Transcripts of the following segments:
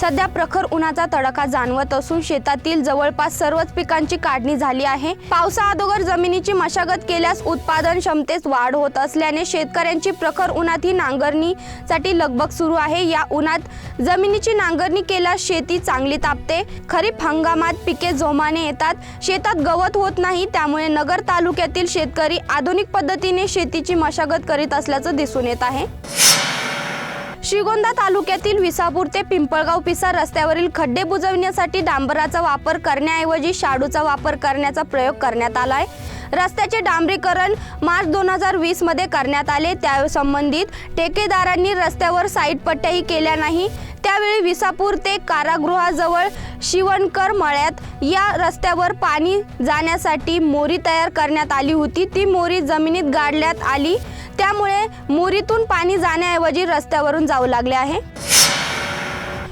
सध्या प्रखर उन्हाचा तडाखा जाणवत असून शेतातील जवळपास सर्वच पिकांची काढणी झाली आहे. पावसाअगोदर जमिनीची मशागत केल्यास उत्पादन क्षमतेत वाढ होत असल्याने शेतकऱ्यांची प्रखर उन्हात ही नांगरणीसाठी लगबग सुरू आहे. या उन्हात जमिनीची नांगरणी केल्यास शेती चांगली तापते. खरीप हंगामात पिके जोमाने येतात. शेतात गवत होत नाही त्यामुळे नगर तालुक्यातील शेतकरी आधुनिक पद्धतीने शेतीची मशागत करीत असल्याचं दिसून येत आहे. श्रीगोंदा तालुक्यातील विसापूर ते पिंपळगाव पिसा रस्त्यावरील खड्डे बुजवण्यासाठी डांबराचा वापर करण्याऐवजी शाडूचा वापर करण्याचा प्रयोग करण्यात आलाय. रस्त्याचे डांबरीकरण मार्च दोन हजार वीसमध्ये करण्यात आले. त्या संबंधित ठेकेदारांनी रस्त्यावर साईड पट्ट्याही केल्या नाही. त्यावेळी विसापूर ते कारागृहाजवळ शिवणकर मळ्यात या रस्त्यावर पाणी जाण्यासाठी मोरी तयार करण्यात आली होती. ती मोरी जमिनीत गाडण्यात आली. त्यामुळे मुरीतून पाणी जाण्याऐवजी रस्त्यावरून जाऊ लागले आहे.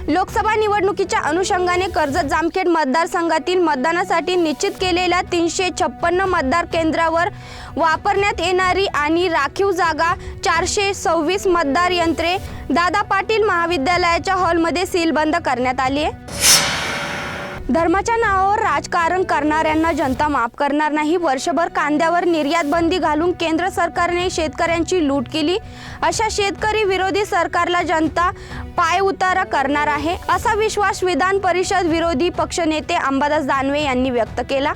लोकसभा निवडणुकीच्या अनुषंगाने कर्जत जामखेड मतदारसंघातील मतदानासाठी निश्चित केलेल्या तीनशे छप्पन्न मतदार केंद्रावर वापरण्यात येणारी आणि राखीव जागा चारशे सव्वीस मतदार यंत्रे दादा पाटील महाविद्यालयाच्या हॉलमध्ये सीलबंद करण्यात आली आहे. धर्माच्या नावावर राजकारण करणाऱ्यांना जनता माफ करणार नाही. वर्षभर कांद्यावर निर्यात बंदी घालून केंद्र सरकारने शेतकऱ्यांची लूट केली. अशा शेतकरी विरोधी सरकारला जनता पायउतारा करणार आहे. असा विश्वास विधान परिषद विरोधी पक्षनेते अंबादास दानवे यांनी व्यक्त केला.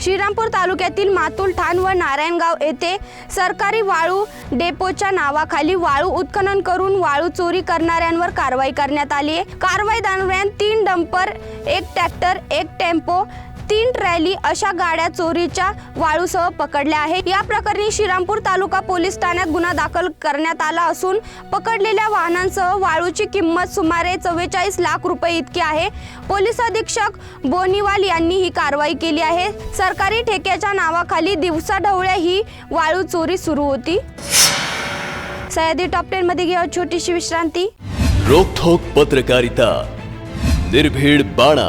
श्रीरामपूर तालुक्यातील मातुल ठाण व नारायणगाव येथे सरकारी वाळू डेपोच्या नावाखाली वाळू उत्खनन करून वाळू चोरी करणाऱ्यांवर कारवाई करण्यात आली आहे. कारवाई दरम्यान तीन डंपर एक ट्रॅक्टर एक टेम्पो तीन ट्रॅली अशा गाड्या चोरीच्या वाळूसह पकडल्या आहेत. या प्रकरणी श्रीरामपूर तालुका पोलीस ठाण्यात गुन्हा दाखल करण्यात आला असून पकडलेल्या वाहनांसह वाळूची किंमत सुमारे चव्वेचाळीस लाख रुपये इतकी आहे. पोलीस अधीक्षक बोनीवाल यांनी ही कारवाई केली आहे. सरकारी ठेक्याच्या नावाखाली दिवसाढवळ्या ही वाळू चोरी सुरू होती. सह्याद्री टॉप टेन मध्ये घेऊ छोटीशी विश्रांती. रोखोक पत्रकारिता निर्भीड बाणा.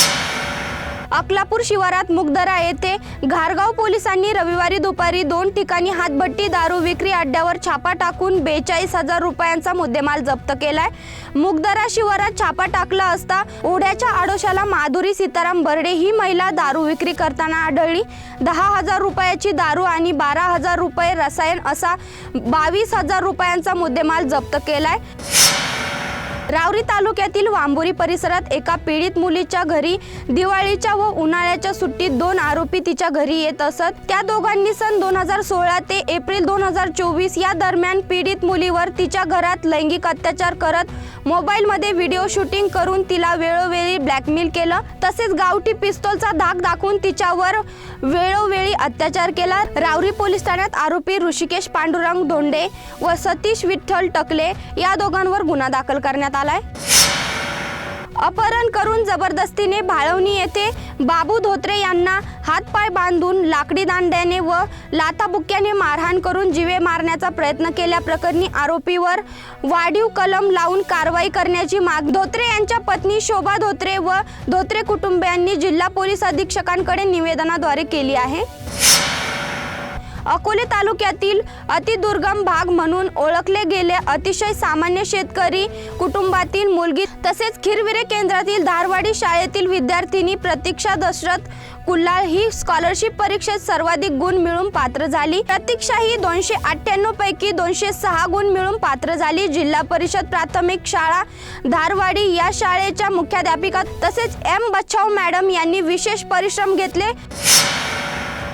अकलापूर शिवारात मुगदरा येथे घारगाव पोलिसांनी रविवारी दुपारी दोन ठिकाणी हातभट्टी दारू विक्री अड्ड्यावर छापा टाकून बेचाळीस हजार रुपयांचा मुद्देमाल जप्त केलाय. मुगदरा शिवारात छापा टाकला असता ओढ्याच्या आडोशाला माधुरी सीताराम बर्डे ही महिला दारू विक्री करताना आढळली. दहा हजार रुपयाची दारू आणि बारा हजार रुपये रसायन असा बावीस हजार रुपयांचा मुद्देमाल जप्त केलाय. रावरी तालुक्यातील वांबोरी परिसरात एका पीडित मुलीच्या घरी दिवाळीच्या व उन्हाळ्याच्या सुट्टीत दोन आरोपी तिच्या घरी येत असत. त्या दोघांनी सन दोन हजार सोळा ते एप्रिल दोन हजार चोवीस या दरम्यान पीडित मुलीवर तिच्या घरात लैंगिक अत्याचार करत मोबाईलमध्ये व्हिडिओ शूटिंग करून तिला वेळोवेळी ब्लॅकमेल केलं. तसेच गावठी पिस्तोलचा धाक दाखवून तिच्यावर वेळोवेळी अत्याचार केला. रावरी पोलीस ठाण्यात आरोपी ऋषिकेश पांडुरंग धोंडे व सतीश विठ्ठल टकले या दोघांवर गुन्हा दाखल करण्यात आला. आलाय? अपहरण करून जबरदस्तीने भाळवणी येथे बाबू धोत्रे यांना हातपाय बांधून लाकडी दांड्याने व लाथाबुक्याने मारहाण करून जिवे मारण्याचा प्रयत्न केल्याप्रकरणी आरोपीवर वाढीव कलम लावून कारवाई करण्याची माग धोत्रे यांच्या पत्नी शोभा धोत्रे व धोत्रे कुटुंबियांनी जिल्हा पोलीस अधीक्षकांकडे निवेदनाद्वारे केली आहे. अकोले तालुक्यातील अतिदुर्गम भाग म्हणून ओळखले गेले. अतिशय सामान्य शेतकरी कुटुंबातील मुलगी तसेच खिरविरे केंद्रातील धारवाडी शाळेतील विद्यार्थिनी प्रतीक्षा दशरथ कुल्लाळ ही स्कॉलरशिप परीक्षेत सर्वाधिक गुण मिळून पात्र झाली. प्रतीक्षा ही दोनशे अठ्ठ्याण्णव पैकी दोनशे सहा गुण मिळून पात्र झाली. जिल्हा परिषद प्राथमिक शाळा धारवाडी या शाळेच्या मुख्याध्यापिका तसेच एम बच्छाव मॅडम यांनी विशेष परिश्रम घेतले.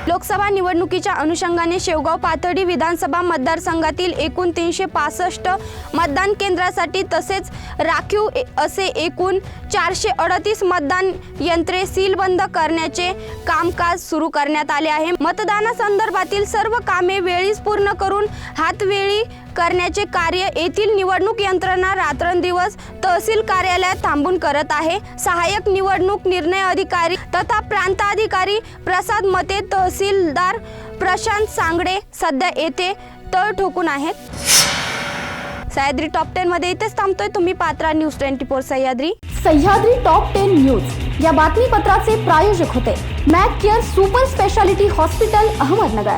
लोकसभा निवडणुकीच्या अनुषंगाने शेवगाव पाथर्डी विधानसभा मतदारसंघातील एकूण तीनशे पासष्ट मतदान केंद्रासाठी तसेच राखीव असे एकूण चारशे अडतीस मतदान यंत्रे सीलबंद करण्याचे कामकाज सुरू करण्यात आले आहे. मतदानासंदर्भातील सर्व कामे वेळीच पूर्ण करून हातवेळी करण्याचे कार्य येथील निवडणूक यंत्रणा रात्रंदिवस तहसील कार्यालयात थांबून करत आहे. सहाय्यक निवडणूक निर्णय अधिकारी तथा प्रांताधिकारी प्रसाद मते तहसीलदार प्रशांत सांगडे सध्या येथे तळ ठोकून आहेत. सह्याद्री टॉप टेन मध्ये इथेच थांबतोय. तुम्ही Patra news twenty four Sahyadri. Sahyadri top ten news. या बातमीपत्राचे प्रायोजक होते. Mac care super speciality hospital Ahmednagar.